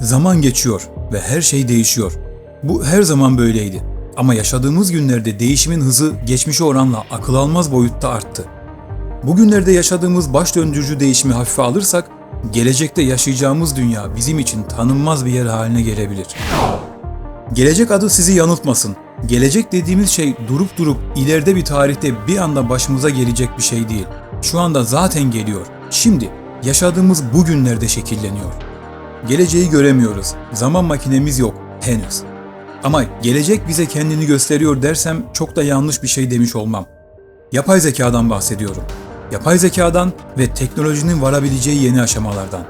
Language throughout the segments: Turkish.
Zaman geçiyor ve her şey değişiyor. Bu her zaman böyleydi. Ama yaşadığımız günlerde değişimin hızı geçmişe oranla akıl almaz boyutta arttı. Bugünlerde yaşadığımız baş döndürücü değişimi hafife alırsak, gelecekte yaşayacağımız dünya bizim için tanınmaz bir yer haline gelebilir. Gelecek adı sizi yanıltmasın. Gelecek dediğimiz şey durup durup ileride bir tarihte bir anda başımıza gelecek bir şey değil. Şu anda zaten geliyor. Şimdi yaşadığımız bu günlerde şekilleniyor. Geleceği göremiyoruz. Zaman makinemiz yok henüz. Ama gelecek bize kendini gösteriyor dersem çok da yanlış bir şey demiş olmam. Yapay zekadan bahsediyorum. Yapay zekadan ve teknolojinin varabileceği yeni aşamalardan.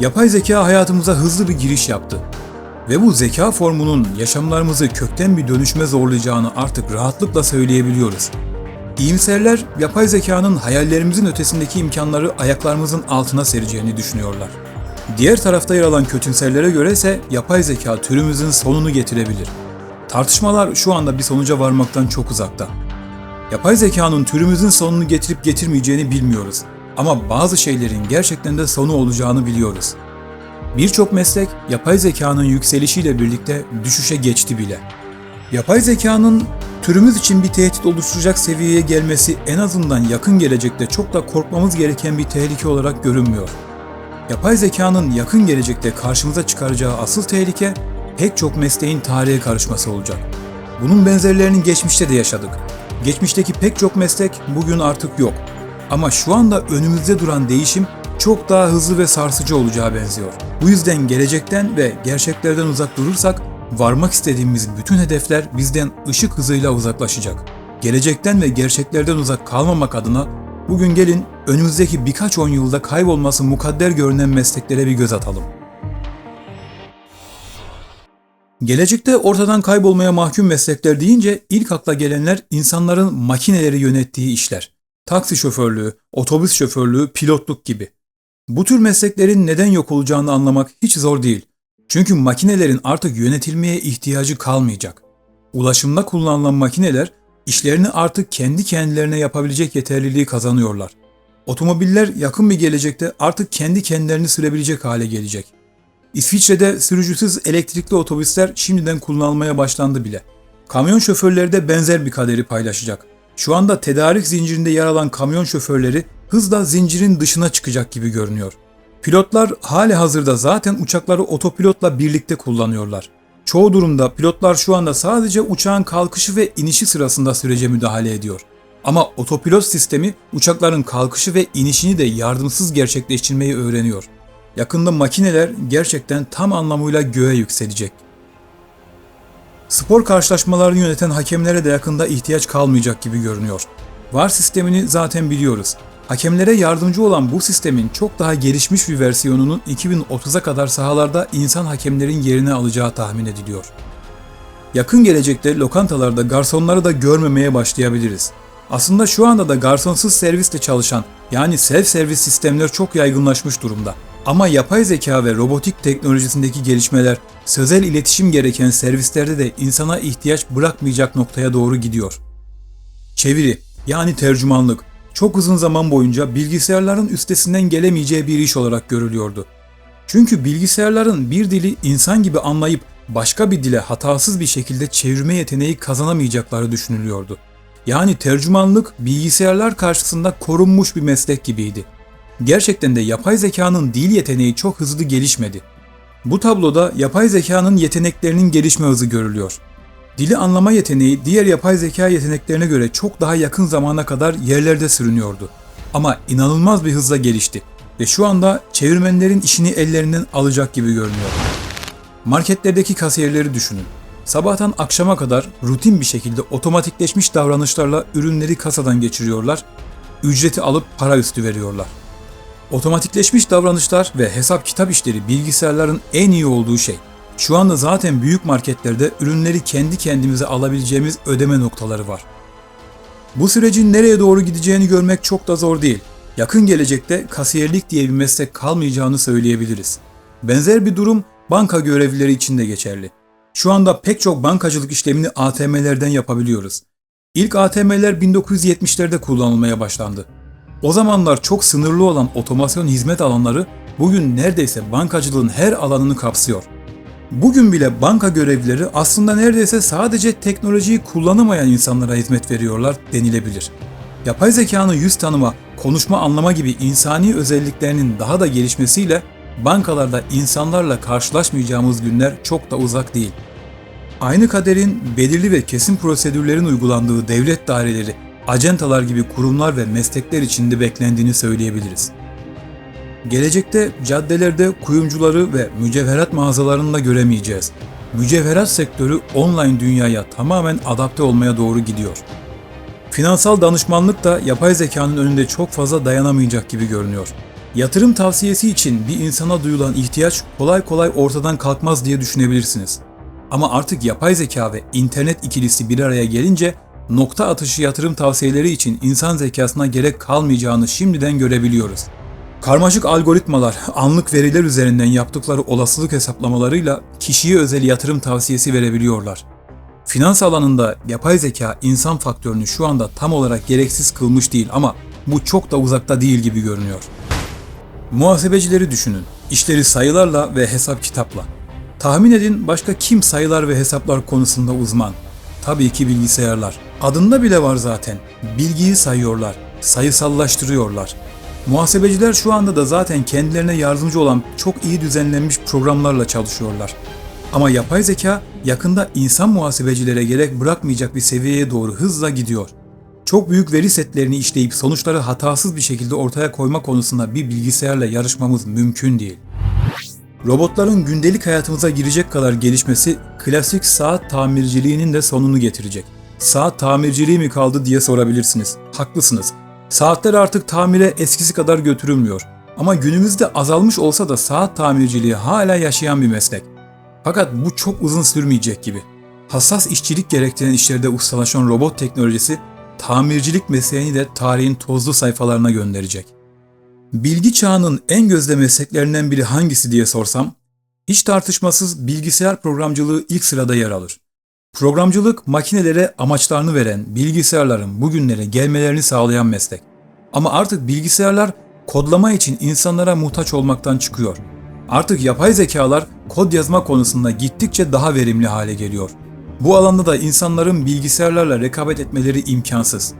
Yapay zeka hayatımıza hızlı bir giriş yaptı. Ve bu zeka formunun yaşamlarımızı kökten bir dönüşme zorlayacağını artık rahatlıkla söyleyebiliyoruz. İyimserler, yapay zekanın hayallerimizin ötesindeki imkanları ayaklarımızın altına sereceğini düşünüyorlar. Diğer tarafta yer alan kötümserlere göre ise yapay zeka türümüzün sonunu getirebilir. Tartışmalar şu anda bir sonuca varmaktan çok uzakta. Yapay zekanın türümüzün sonunu getirip getirmeyeceğini bilmiyoruz. Ama bazı şeylerin gerçekten de sonu olacağını biliyoruz. Birçok meslek yapay zekanın yükselişiyle birlikte düşüşe geçti bile. Yapay zekanın türümüz için bir tehdit oluşturacak seviyeye gelmesi en azından yakın gelecekte çok da korkmamız gereken bir tehlike olarak görünmüyor. Yapay zekanın yakın gelecekte karşımıza çıkaracağı asıl tehlike pek çok mesleğin tarihe karışması olacak. Bunun benzerlerini geçmişte de yaşadık. Geçmişteki pek çok meslek bugün artık yok. Ama şu anda önümüzde duran değişim çok daha hızlı ve sarsıcı olacağı benziyor. Bu yüzden gelecekten ve gerçeklerden uzak durursak varmak istediğimiz bütün hedefler bizden ışık hızıyla uzaklaşacak. Gelecekten ve gerçeklerden uzak kalmamak adına bugün gelin önümüzdeki birkaç on yılda kaybolması mukadder görünen mesleklere bir göz atalım. Gelecekte ortadan kaybolmaya mahkum meslekler deyince ilk akla gelenler insanların makineleri yönettiği işler. Taksi şoförlüğü, otobüs şoförlüğü, pilotluk gibi. Bu tür mesleklerin neden yok olacağını anlamak hiç zor değil. Çünkü makinelerin artık yönetilmeye ihtiyacı kalmayacak. Ulaşımda kullanılan makineler işlerini artık kendi kendilerine yapabilecek yeterliliği kazanıyorlar. Otomobiller yakın bir gelecekte artık kendi kendilerini sürebilecek hale gelecek. İsviçre'de sürücüsüz elektrikli otobüsler şimdiden kullanılmaya başlandı bile. Kamyon şoförleri de benzer bir kaderi paylaşacak. Şu anda tedarik zincirinde yer alan kamyon şoförleri hızla zincirin dışına çıkacak gibi görünüyor. Pilotlar hali hazırda zaten uçakları otopilotla birlikte kullanıyorlar. Çoğu durumda pilotlar şu anda sadece uçağın kalkışı ve inişi sırasında sürece müdahale ediyor. Ama otopilot sistemi uçakların kalkışı ve inişini de yardımsız gerçekleştirmeyi öğreniyor. Yakında makineler gerçekten tam anlamıyla göğe yükselecek. Spor karşılaşmalarını yöneten hakemlere de yakında ihtiyaç kalmayacak gibi görünüyor. VAR sistemini zaten biliyoruz. Hakemlere yardımcı olan bu sistemin çok daha gelişmiş bir versiyonunun 2030'a kadar sahalarda insan hakemlerin yerini alacağı tahmin ediliyor. Yakın gelecekte lokantalarda garsonları da görmemeye başlayabiliriz. Aslında şu anda da garsonsuz servisle çalışan yani self servis sistemler çok yaygınlaşmış durumda. Ama yapay zeka ve robotik teknolojisindeki gelişmeler sözel iletişim gereken servislerde de insana ihtiyaç bırakmayacak noktaya doğru gidiyor. Çeviri yani tercümanlık çok uzun zaman boyunca bilgisayarların üstesinden gelemeyeceği bir iş olarak görülüyordu. Çünkü bilgisayarların bir dili insan gibi anlayıp başka bir dile hatasız bir şekilde çevirme yeteneği kazanamayacakları düşünülüyordu. Yani tercümanlık bilgisayarlar karşısında korunmuş bir meslek gibiydi. Gerçekten de yapay zekanın dil yeteneği çok hızlı gelişmedi. Bu tabloda yapay zekanın yeteneklerinin gelişme hızı görülüyor. Dili anlama yeteneği diğer yapay zeka yeteneklerine göre çok daha yakın zamana kadar yerlerde sürünüyordu. Ama inanılmaz bir hızla gelişti ve şu anda çevirmenlerin işini ellerinden alacak gibi görünüyor. Marketlerdeki kasiyerleri düşünün. Sabahtan akşama kadar rutin bir şekilde otomatikleşmiş davranışlarla ürünleri kasadan geçiriyorlar, ücreti alıp para üstü veriyorlar. Otomatikleşmiş davranışlar ve hesap kitap işleri bilgisayarların en iyi olduğu şey. Şu anda zaten büyük marketlerde ürünleri kendi kendimize alabileceğimiz ödeme noktaları var. Bu sürecin nereye doğru gideceğini görmek çok da zor değil. Yakın gelecekte kasiyerlik diye bir meslek kalmayacağını söyleyebiliriz. Benzer bir durum banka görevlileri için de geçerli. Şu anda pek çok bankacılık işlemini ATM'lerden yapabiliyoruz. İlk ATM'ler 1970'lerde kullanılmaya başlandı. O zamanlar çok sınırlı olan otomasyon hizmet alanları bugün neredeyse bankacılığın her alanını kapsıyor. Bugün bile banka görevlileri aslında neredeyse sadece teknolojiyi kullanamayan insanlara hizmet veriyorlar denilebilir. Yapay zekanın yüz tanıma, konuşma anlama gibi insani özelliklerinin daha da gelişmesiyle bankalarda insanlarla karşılaşmayacağımız günler çok da uzak değil. Aynı kaderin belirli ve kesin prosedürlerin uygulandığı devlet daireleri, acentalar gibi kurumlar ve meslekler içinde beklendiğini söyleyebiliriz. Gelecekte caddelerde kuyumcuları ve mücevherat mağazalarını da göremeyeceğiz. Mücevherat sektörü online dünyaya tamamen adapte olmaya doğru gidiyor. Finansal danışmanlık da yapay zekanın önünde çok fazla dayanamayacak gibi görünüyor. Yatırım tavsiyesi için bir insana duyulan ihtiyaç kolay kolay ortadan kalkmaz diye düşünebilirsiniz. Ama artık yapay zeka ve internet ikilisi bir araya gelince nokta atışı yatırım tavsiyeleri için insan zekasına gerek kalmayacağını şimdiden görebiliyoruz. Karmaşık algoritmalar, anlık veriler üzerinden yaptıkları olasılık hesaplamalarıyla kişiye özel yatırım tavsiyesi verebiliyorlar. Finans alanında yapay zeka insan faktörünü şu anda tam olarak gereksiz kılmış değil ama bu çok da uzakta değil gibi görünüyor. Muhasebecileri düşünün. İşleri sayılarla ve hesap kitapla. Tahmin edin başka kim sayılar ve hesaplar konusunda uzman? Tabii ki bilgisayarlar. Adında bile var zaten. Bilgiyi sayıyorlar, sayısallaştırıyorlar. Muhasebeciler şu anda da zaten kendilerine yardımcı olan çok iyi düzenlenmiş programlarla çalışıyorlar. Ama yapay zeka yakında insan muhasebecilere gerek bırakmayacak bir seviyeye doğru hızla gidiyor. Çok büyük veri setlerini işleyip sonuçları hatasız bir şekilde ortaya koyma konusunda bir bilgisayarla yarışmamız mümkün değil. Robotların gündelik hayatımıza girecek kadar gelişmesi klasik saat tamirciliğinin de sonunu getirecek. Saat tamirciliği mi kaldı diye sorabilirsiniz. Haklısınız. Saatler artık tamire eskisi kadar götürülmüyor. Ama günümüzde azalmış olsa da saat tamirciliği hala yaşayan bir meslek. Fakat bu çok uzun sürmeyecek gibi. Hassas işçilik gerektiren işlerde ustalaşan robot teknolojisi tamircilik mesleğini de tarihin tozlu sayfalarına gönderecek. Bilgi çağının en gözde mesleklerinden biri hangisi diye sorsam, hiç tartışmasız bilgisayar programcılığı ilk sırada yer alır. Programcılık makinelere amaçlarını veren, bilgisayarların bugünlere gelmelerini sağlayan meslek. Ama artık bilgisayarlar kodlama için insanlara muhtaç olmaktan çıkıyor. Artık yapay zekalar kod yazma konusunda gittikçe daha verimli hale geliyor. Bu alanda da insanların bilgisayarlarla rekabet etmeleri imkansız.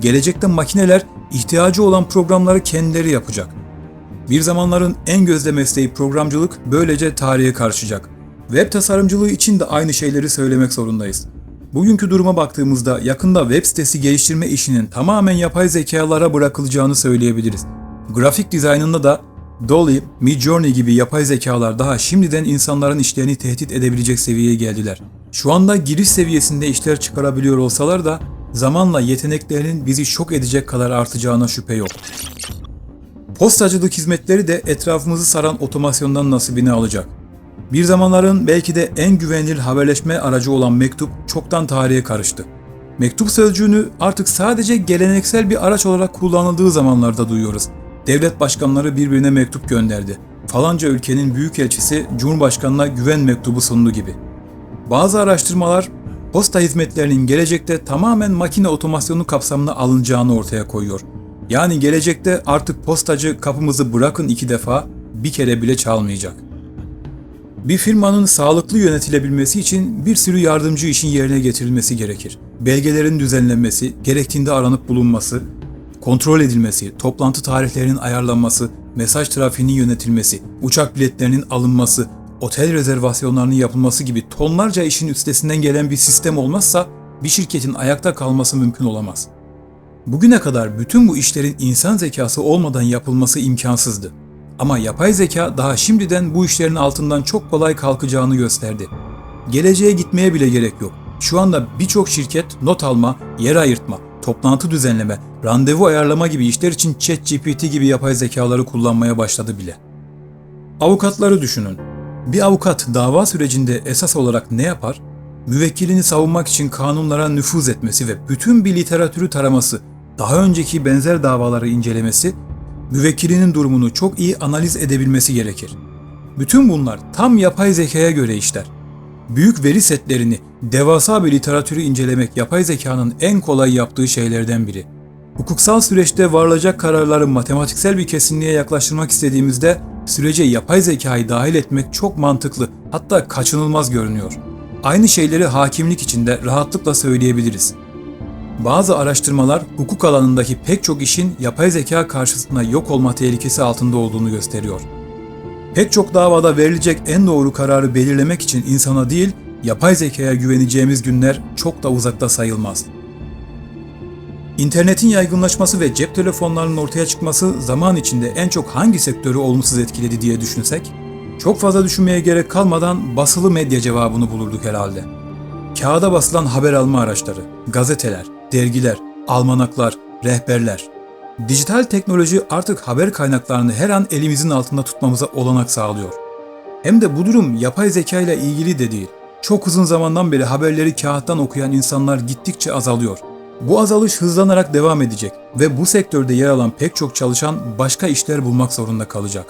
Gelecekte makineler ihtiyacı olan programları kendileri yapacak. Bir zamanların en gözde mesleği programcılık böylece tarihe karışacak. Web tasarımcılığı için de aynı şeyleri söylemek zorundayız. Bugünkü duruma baktığımızda yakında web sitesi geliştirme işinin tamamen yapay zekalara bırakılacağını söyleyebiliriz. Grafik dizaynında da Dolly, Midjourney gibi yapay zekalar daha şimdiden insanların işlerini tehdit edebilecek seviyeye geldiler. Şu anda giriş seviyesinde işler çıkarabiliyor olsalar da zamanla yeteneklerinin bizi şok edecek kadar artacağına şüphe yok. Postacılık hizmetleri de etrafımızı saran otomasyondan nasibini alacak. Bir zamanların belki de en güvenilir haberleşme aracı olan mektup çoktan tarihe karıştı. Mektup sözcüğünü artık sadece geleneksel bir araç olarak kullanıldığı zamanlarda duyuyoruz. Devlet başkanları birbirine mektup gönderdi. Falanca ülkenin büyükelçisi Cumhurbaşkanına güven mektubu sundu gibi. Bazı araştırmalar posta hizmetlerinin gelecekte tamamen makine otomasyonu kapsamına alınacağını ortaya koyuyor. Yani gelecekte artık postacı kapımızı bırakın iki defa bir kere bile çalmayacak. Bir firmanın sağlıklı yönetilebilmesi için bir sürü yardımcı işin yerine getirilmesi gerekir. Belgelerin düzenlenmesi, gerektiğinde aranıp bulunması, kontrol edilmesi, toplantı tarihlerinin ayarlanması, mesaj trafiğinin yönetilmesi, uçak biletlerinin alınması, otel rezervasyonlarının yapılması gibi tonlarca işin üstesinden gelen bir sistem olmazsa bir şirketin ayakta kalması mümkün olamaz. Bugüne kadar bütün bu işlerin insan zekası olmadan yapılması imkansızdı. Ama yapay zeka daha şimdiden bu işlerin altından çok kolay kalkacağını gösterdi. Geleceğe gitmeye bile gerek yok. Şu anda birçok şirket not alma, yer ayırtma, toplantı düzenleme, randevu ayarlama gibi işler için ChatGPT gibi yapay zekaları kullanmaya başladı bile. Avukatları düşünün. Bir avukat dava sürecinde esas olarak ne yapar? Müvekkilini savunmak için kanunlara nüfuz etmesi ve bütün bir literatürü taraması, daha önceki benzer davaları incelemesi, müvekkilinin durumunu çok iyi analiz edebilmesi gerekir. Bütün bunlar tam yapay zekaya göre işler. Büyük veri setlerini, devasa bir literatürü incelemek yapay zekanın en kolay yaptığı şeylerden biri. Hukuksal süreçte varılacak kararları matematiksel bir kesinliğe yaklaştırmak istediğimizde sürece yapay zekayı dahil etmek çok mantıklı, hatta kaçınılmaz görünüyor. Aynı şeyleri hakimlik içinde rahatlıkla söyleyebiliriz. Bazı araştırmalar hukuk alanındaki pek çok işin yapay zeka karşısında yok olma tehlikesi altında olduğunu gösteriyor. Pek çok davada verilecek en doğru kararı belirlemek için insana değil, yapay zekaya güveneceğimiz günler çok da uzakta sayılmaz. İnternetin yaygınlaşması ve cep telefonlarının ortaya çıkması zaman içinde en çok hangi sektörü olumsuz etkiledi diye düşünsek, çok fazla düşünmeye gerek kalmadan basılı medya cevabını bulurduk herhalde. Kağıda basılan haber alma araçları, gazeteler, dergiler, almanaklar, rehberler. Dijital teknoloji artık haber kaynaklarını her an elimizin altında tutmamıza olanak sağlıyor. Hem de bu durum yapay zeka ile ilgili de değil. Çok uzun zamandan beri haberleri kağıttan okuyan insanlar gittikçe azalıyor. Bu azalış hızlanarak devam edecek ve bu sektörde yer alan pek çok çalışan başka işler bulmak zorunda kalacak.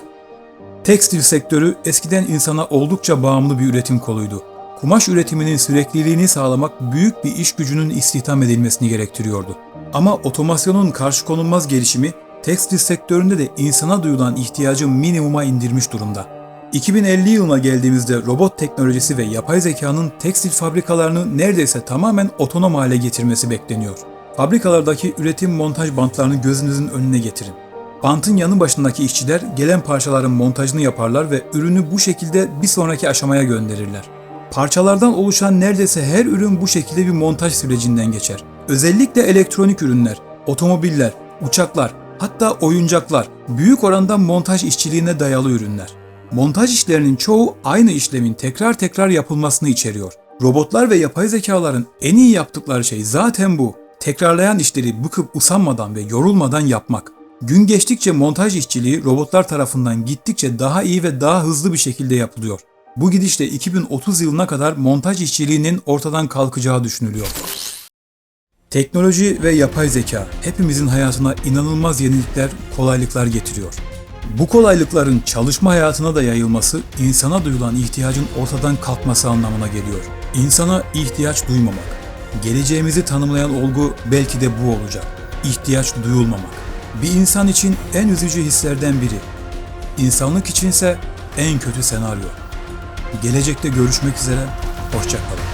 Tekstil sektörü eskiden insana oldukça bağımlı bir üretim koluydu. Kumaş üretiminin sürekliliğini sağlamak büyük bir iş gücünün istihdam edilmesini gerektiriyordu. Ama otomasyonun karşı konulmaz gelişimi tekstil sektöründe de insana duyulan ihtiyacı minimuma indirmiş durumda. 2050 yılına geldiğimizde robot teknolojisi ve yapay zekanın tekstil fabrikalarını neredeyse tamamen otonom hale getirmesi bekleniyor. Fabrikalardaki üretim montaj bantlarını gözünüzün önüne getirin. Bantın yanı başındaki işçiler gelen parçaların montajını yaparlar ve ürünü bu şekilde bir sonraki aşamaya gönderirler. Parçalardan oluşan neredeyse her ürün bu şekilde bir montaj sürecinden geçer. Özellikle elektronik ürünler, otomobiller, uçaklar, hatta oyuncaklar büyük oranda montaj işçiliğine dayalı ürünler. Montaj işlerinin çoğu aynı işlemin tekrar tekrar yapılmasını içeriyor. Robotlar ve yapay zekaların en iyi yaptıkları şey zaten bu. Tekrarlayan işleri bıkıp usanmadan ve yorulmadan yapmak. Gün geçtikçe montaj işçiliği robotlar tarafından gittikçe daha iyi ve daha hızlı bir şekilde yapılıyor. Bu gidişle 2030 yılına kadar montaj işçiliğinin ortadan kalkacağı düşünülüyor. Teknoloji ve yapay zeka hepimizin hayatına inanılmaz yenilikler, kolaylıklar getiriyor. Bu kolaylıkların çalışma hayatına da yayılması insana duyulan ihtiyacın ortadan kalkması anlamına geliyor. İnsana ihtiyaç duymamak. Geleceğimizi tanımlayan olgu belki de bu olacak. İhtiyaç duyulmamak. Bir insan için en üzücü hislerden biri. İnsanlık içinse en kötü senaryo. Gelecekte görüşmek üzere, hoşçakalın.